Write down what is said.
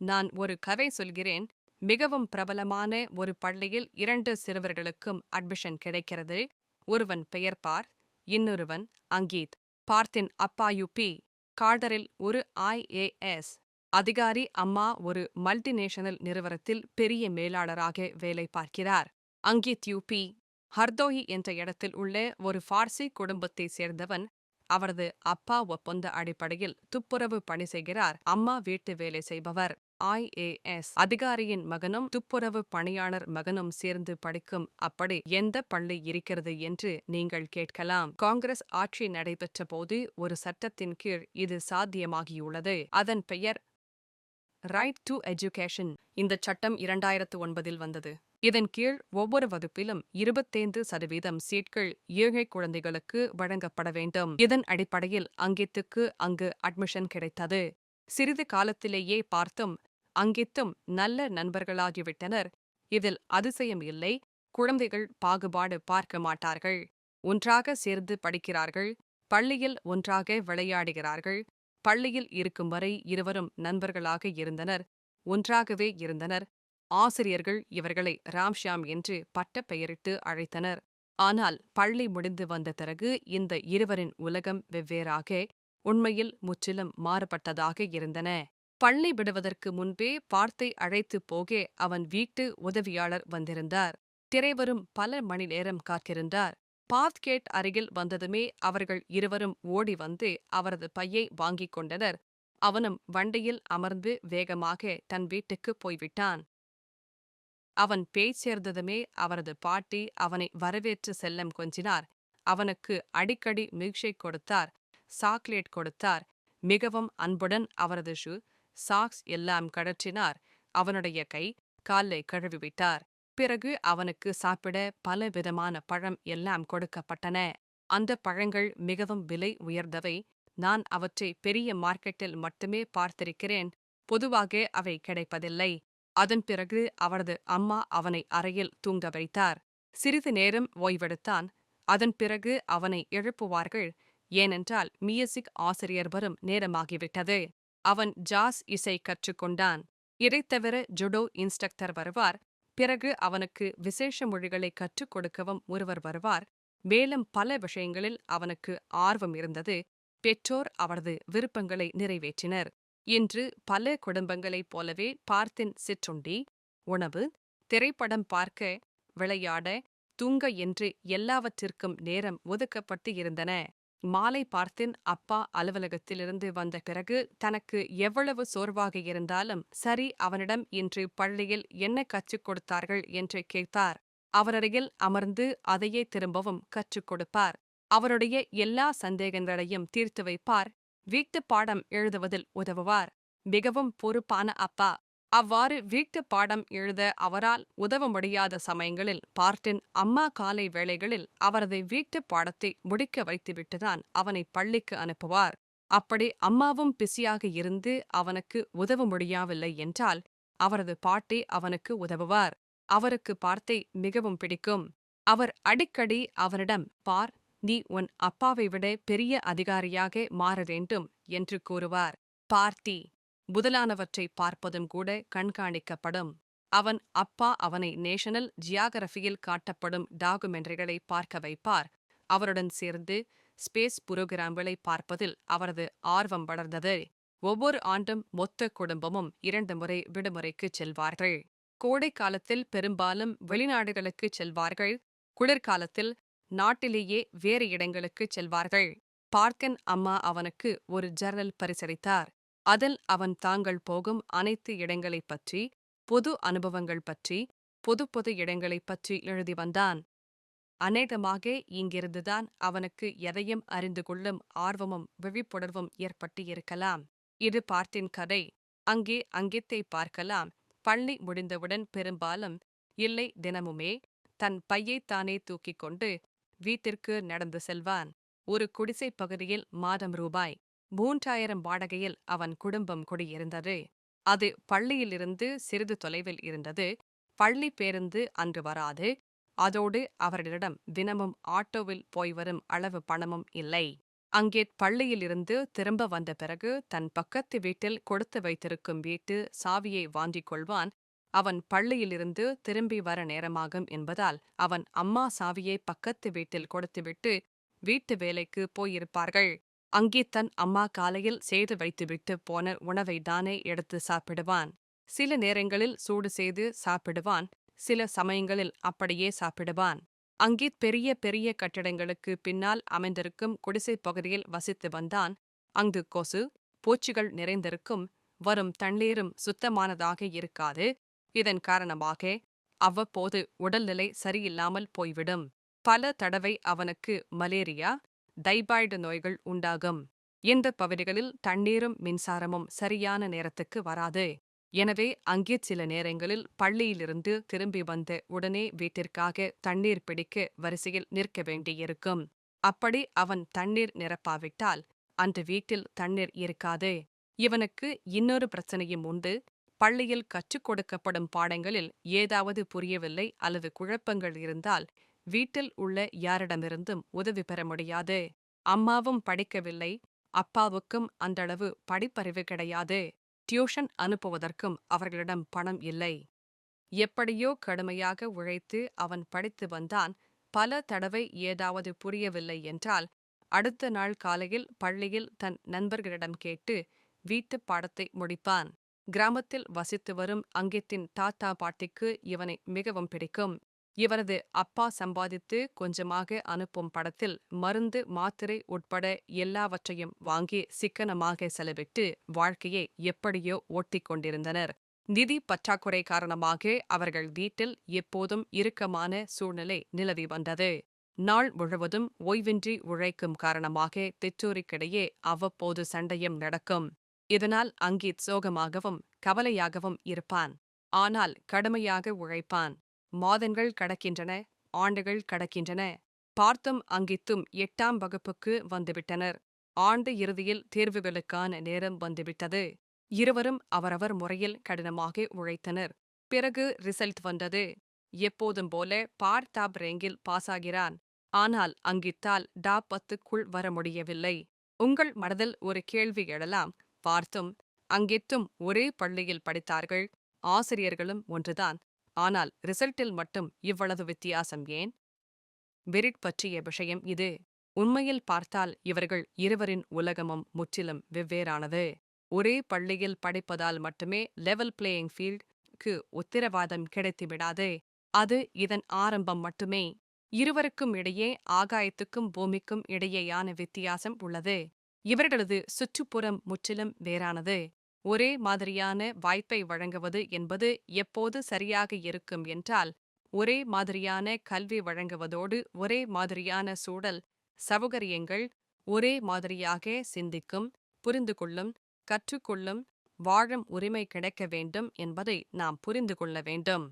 நான் ஒரு கதை சொல்கிறேன். மிகவும் பிரபலமான ஒரு பள்ளியில் இரண்டு சிறுவர்களுக்கும் அட்மிஷன் கிடைக்கிறது. ஒருவன் பெயர் பார் இன்னொருவன் அங்கீத். பார்த்தின் அப்பா யுபி கார்டரில் ஒரு ஐஏஎஸ் அதிகாரி அம்மா ஒரு மல்டிநேஷனல் நிறுவனத்தில் பெரிய மேலாளராக வேலை பார்க்கிறார். அங்கித் யூபி ஹர்தோயி என்ற இடத்தில் உள்ள ஒரு பார்சி குடும்பத்தைச் சேர்ந்தவன் அவரது அப்பா ஒப்பந்த அடிப்படையில் துப்புரவு பணி செய்கிறார். அம்மா வீட்டு வேலை செய்பவர். ஐஏஎஸ் அதிகாரியின் மகனும் துப்புரவு பணியாளர் மகனும் சேர்ந்து படிக்கும் அப்படி எந்த பள்ளி இருக்கிறது என்று நீங்கள் கேட்கலாம். காங்கிரஸ் ஆட்சி நடைபெற்ற போது ஒரு சட்டத்தின் கீழ் இது சாத்தியமாகியுள்ளது. அதன் பெயர் ரைட் டு எஜுகேஷன் இந்த சட்டம் இரண்டாயிரத்து ஒன்பதில் வந்தது. இதன் கீழ் ஒவ்வொரு வகுப்பிலும் இருபத்தைந்து சதவீதம் சீட்கள் ஏழை குழந்தைகளுக்கு வழங்கப்பட வேண்டும். இதன் அடிப்படையில் அங்கித்துக்கு அங்கு அட்மிஷன் கிடைத்தது. சிறிது காலத்திலேயே பார்த்தும் அங்கித்தும் நல்ல நண்பர்களாகிவிட்டனர். இதில் அதிசயம் இல்லை. குழந்தைகள் பாகுபாடு பார்க்க மாட்டார்கள். ஒன்றாக சேர்ந்து படிக்கிறார்கள். பள்ளியில் ஒன்றாக விளையாடுகிறார்கள். பள்ளியில் இருக்கும் வரை இருவரும் நண்பர்களாக இருந்தனர். ஒன்றாகவே இருந்தனர். ஆசிரியர்கள் இவர்களை ராம்ஷியாம் என்று பட்ட பெயரிட்டு அழைத்தனர். ஆனால் பள்ளி முடிந்து வந்த பிறகு இந்த இருவரின் உலகம் வெவ்வேறாக உண்மையில் முற்றிலும் மாறுபட்டதாக இருந்தன. பள்ளி விடுவதற்கு முன்பே பார்த்தை அழைத்துப் போக அவன் வீட்டு உதவியாளர் வந்திருந்தார். திரைவரும் பல மணி நேரம் காத்திருந்தார். பாத்கேட் அருகில் வந்ததுமே அவர்கள் இருவரும் ஓடி வந்து அவரது பையை வாங்கிக் கொண்டனர். அவனும் வண்டியில் அமர்ந்து வேகமாக தன் வீட்டுக்கு போய்விட்டான். அவன் பேய் சேர்ந்ததுமே அவரது பாட்டி அவனை வரவேற்று செல்லம் கொஞ்சினார். அவனுக்கு அடிக்கடி மில்க்ஷேக் கொடுத்தார். சாக்லேட் கொடுத்தார். மிகவும் அன்புடன் அவரது ஷூ சாக்ஸ் எல்லாம் கழற்றினார் அவனுடைய கை காலை கழுவிவிட்டார். பிறகு அவனுக்கு சாப்பிட பல விதமான பழம் எல்லாம் கொடுக்கப்பட்டன. அந்த பழங்கள் மிகவும் விலை உயர்ந்தவை. நான் அவற்றை பெரிய மார்க்கெட்டில் மட்டுமே பார்த்திருக்கிறேன். பொதுவாக அவை கிடைப்பதில்லை. அதன் பிறகு அவரது அம்மா அவனை அறையில் தூங்க வைத்தார். சிறிது நேரம் ஓய்வெடுத்தான். அதன் பிறகு அவனை எழுப்புவார்கள். ஏனென்றால் மியூசிக் ஆசிரியர் வரும் நேரமாகிவிட்டது. அவன் ஜாஸ் இசை கற்றுக்கொண்டான். இதைத்தவிர ஜுடோ இன்ஸ்ட்ரக்டர் வருவார். பிறகு அவனுக்கு விசேஷ மொழிகளை கற்றுக் கொடுக்கவும் ஒருவர் வருவார். மேலும் பல விஷயங்களில் அவனுக்கு ஆர்வம் இருந்தது. பெற்றோர் அவரது விருப்பங்களை நிறைவேற்றினர். இன்று பல குடும்பங்களைப் போலவே பார்த்தின் சிற்றுண்டி உணவு திரைப்படம் பார்க்க விளையாட தூங்க என்று எல்லாவற்றிற்கும் நேரம் ஒதுக்கப்பட்டு இருந்தன. மாலை பார்த்தின் அப்பா அலுவலகத்திலிருந்து வந்த பிறகு தனக்கு எவ்வளவு சோர்வாக இருந்தாலும் சரி அவனிடம் இன்று பள்ளியில் என்ன கற்றுக் கொடுத்தார்கள் என்று கேட்டார். அவரருகில் அமர்ந்து அதையே திரும்பவும் கற்றுக் கொடுப்பார். அவருடைய எல்லா சந்தேகங்களையும் தீர்த்து வைப்பார். வீட்டுப் பாடம் எழுதுவதில் உதவுவார். மிகவும் பொறுப்பான அப்பா. அவ்வாறு வீட்டு பாடம் எழுத அவரால் உதவ முடியாத சமயங்களில் பார்ட்டின் அம்மா காலை வேளைகளில் அவரது வீட்டு பாடத்தை முடிக்க வைத்துவிட்டுதான் அவனை பள்ளிக்கு அனுப்புவார். அப்படி அம்மாவும் பிஸியாக இருந்து அவனுக்கு உதவ முடியவில்லை என்றால் அவரது பாட்டி அவனுக்கு உதவுவார். அவருக்கு பார்த்தை மிகவும் பிடிக்கும். அவர் அடிக்கடி அவனிடம் பார் நீ உன் அப்பாவை விட பெரிய அதிகாரியாக மாற வேண்டும் என்று கூறுவார். பார்த்தி முதலானவற்றை பார்ப்பதும் கூட கண்காணிக்கப்படும். அவன் அப்பா அவனை நேஷனல் ஜியாகிரபியில் காட்டப்படும் டாகுமெண்ட்ரிகளை பார்க்க வைப்பார். அவருடன் சேர்ந்து ஸ்பேஸ் புரோகிராம்களை பார்ப்பதில் அவரது ஆர்வம் வளர்ந்தது. ஒவ்வொரு ஆண்டும் மொத்த குடும்பமும் இரண்டு முறை விடுமுறைக்குச் செல்வார்கள். கோடை காலத்தில் பெரும்பாலும் வெளிநாடுகளுக்குச் செல்வார்கள். குளிர்காலத்தில் நாட்டிலேயே வேறு இடங்களுக்குச் செல்வார்கள். பார்க்கன் அம்மா அவனுக்கு ஒரு ஜர்னல் பரிசளித்தார். அதில் அவன் தாங்கள் போகும் அனைத்து இடங்களைப் பற்றி பொது அனுபவங்கள் பற்றி பொது பொது இடங்களைப் பற்றி எழுதி வந்தான். அநேகமாக இங்கிருந்துதான் அவனுக்கு எதையும் அறிந்து கொள்ளும் ஆர்வமும் விழிப்புணர்வும் ஏற்பட்டு இருக்கலாம் இது பார்த்தின் கதை. அங்கே அங்கித்தை பார்க்கலாம். பள்ளி முடிந்தவுடன் பெரும்பாலும் இல்லை தினமுமே தன் பையைத்தானே தூக்கிக் கொண்டு வீட்டிற்கு நடந்து செல்வான். ஒரு குடிசை பகுதியில் மாதம் ரூபாய் மூன்றாயிரம் வாடகையில் அவன் குடும்பம் குடியிருந்தது. அது பள்ளியிலிருந்து சிறிது தொலைவில் இருந்தது. பள்ளி பேருந்து அன்று வராது. அதோடு அவர்களிடம் தினமும் ஆட்டோவில் போய் வரும் அளவு பணமும் இல்லை. அங்கே பள்ளியிலிருந்து திரும்ப வந்த பிறகு தன் பக்கத்து வீட்டில் கொடுத்து வைத்திருக்கும் வீட்டு சாவியை வாங்கிக் கொள்வான். அவன் பள்ளியிலிருந்து திரும்பி வர நேரமாகும் என்பதால் அவன் அம்மா சாவியை பக்கத்து வீட்டில் கொடுத்துவிட்டு வீட்டு வேலைக்கு போயிருப்பார்கள். அங்கே தன் அம்மா காலையில் செய்து வைத்துவிட்டு போன உணவை தானே எடுத்து சாப்பிடுவான். சில நேரங்களில் சூடு செய்து சாப்பிடுவான் சில சமயங்களில் அப்படியே சாப்பிடுவான். அங்கீத் பெரிய பெரிய கட்டிடங்களுக்கு பின்னால் அமைந்திருக்கும் குடிசைப் பகுதியில் வசித்து வந்தான். அங்கு கொசு பூச்சிகள் நிறைந்திருக்கும் வரும் தண்ணீரும் சுத்தமானதாக இருக்காது. இதன் காரணமாக அவ்வப்போது உடல்நிலை சரியில்லாமல் போய்விடும். பல தடவை அவனுக்கு மலேரியா தைபாய்டு நோய்கள் உண்டாகும். இந்த பகுதிகளில் தண்ணீரும் மின்சாரமும் சரியான நேரத்துக்கு வராது. எனவே அங்கே சில நேரங்களில் பள்ளியிலிருந்து திரும்பி வந்த உடனே வீட்டிற்காக தண்ணீர் பிடிக்க வரிசையில் நிற்க வேண்டியிருக்கும். அப்படி அவன் தண்ணீர் நிரப்பாவிட்டால் அந்த வீட்டில் தண்ணீர் இருக்காது. இவனுக்கு இன்னொரு பிரச்சனையும் உண்டு. பள்ளியில் கற்றுக் கொடுக்கப்படும் பாடங்களில் ஏதாவது புரியவில்லை அல்லது குழப்பங்கள் இருந்தால் வீட்டில் உள்ள யாரிடமிருந்தும் உதவி பெற முடியாது. அம்மாவும் படிக்கவில்லை. அப்பாவுக்கும் அந்தளவு படிப்பறிவு கிடையாது. டியூஷன் அனுப்புவதற்கும் அவர்களிடம் பணம் இல்லை. எப்படியோ கடுமையாக உழைத்து அவன் படித்து வந்தான். பல தடவை ஏதாவது புரியவில்லை என்றால் அடுத்த நாள் காலையில் பள்ளியில் தன் நண்பர்களிடம் கேட்டு வீட்டுப் பாடத்தை முடிப்பான். கிராமத்தில் வசித்து வரும் அங்கித்தின் தாத்தா பாட்டிக்கு இவனை மிகவும் பிடிக்கும். இவரது அப்பா சம்பாதித்து கொஞ்சமாக அனுப்பும் படத்தில் மருந்து மாத்திரை உட்பட எல்லாவற்றையும் வாங்கி சிக்கனமாக செலவிட்டு வாழ்க்கையை எப்படியோ ஓட்டிக் கொண்டிருந்தனர் நிதி பற்றாக்குறை காரணமாக அவர்கள் வீட்டில் எப்போதும் இறுக்கமான சூழ்நிலை நிலவி வந்தது. நாள் முழுவதும் ஓய்வின்றி உழைக்கும் காரணமாக திச்சூரிக்கிடையே அவ்வப்போது சண்டையும் நடக்கும். இதனால் அங்கீத் சோகமாகவும் கவலையாகவும் இருப்பான். ஆனால் கடுமையாக உழைப்பான். மாதங்கள் கடக்கின்றன ஆண்டுகள் கடக்கின்றன. பார்த்தும் அங்கித்தும் எட்டாம் வகுப்புக்கு வந்துவிட்டனர். ஆண்டு இறுதியில் தேர்வுகளுக்கான நேரம் வந்துவிட்டது. இருவரும் அவரவர் முறையில் கடினமாக உழைத்தனர். பிறகு ரிசல்ட் வந்தது. எப்போதும் போல பார் டாப் ரேங்கில் பாஸாகிறான். ஆனால் அங்கித்தால் டாப் பத்துக்குள் வர முடியவில்லை. உங்கள் மனதில் ஒரு கேள்வி எழலாம். பார்த்தும் அங்கித்தும் ஒரே பள்ளியில் படித்தார்கள். ஆசிரியர்களும் ஒன்றுதான். ஆனால் ரிசல்ட்டில் மட்டும் இவ்வளவு வித்தியாசம் ஏன்? விரிட் பற்றிய விஷயம் இது. உண்மையில் பார்த்தால் இவர்கள் இருவரின் உலகமும் முற்றிலும் வெவ்வேறானது. ஒரே பள்ளியில் படிப்பதால் மட்டுமே லெவல் பிளேயிங் ஃபீல்டுக்கு உத்தரவாதம் கிடைத்துவிடாது. அது இதன் ஆரம்பம் மட்டுமே. இருவருக்கும் இடையே ஆகாயத்துக்கும் பூமிக்கும் இடையேயான வித்தியாசம் உள்ளது. இவர்களது சுற்றுப்புறம் முற்றிலும் வேறானது. ஒரே மாதிரியான வாய்ப்பை வழங்குவது என்பது எப்போது சரியாக இருக்கும் என்றால் ஒரே மாதிரியான கல்வி வழங்குவதோடு ஒரே மாதிரியான சூழல் சௌகரியங்கள் ஒரே மாதிரியாக சிந்திக்கும் புரிந்து கொள்ளும் கற்றுக்கொள்ளும் வாழும் உரிமை கிடைக்க வேண்டும் என்பதை நாம் புரிந்து கொள்ள வேண்டும்.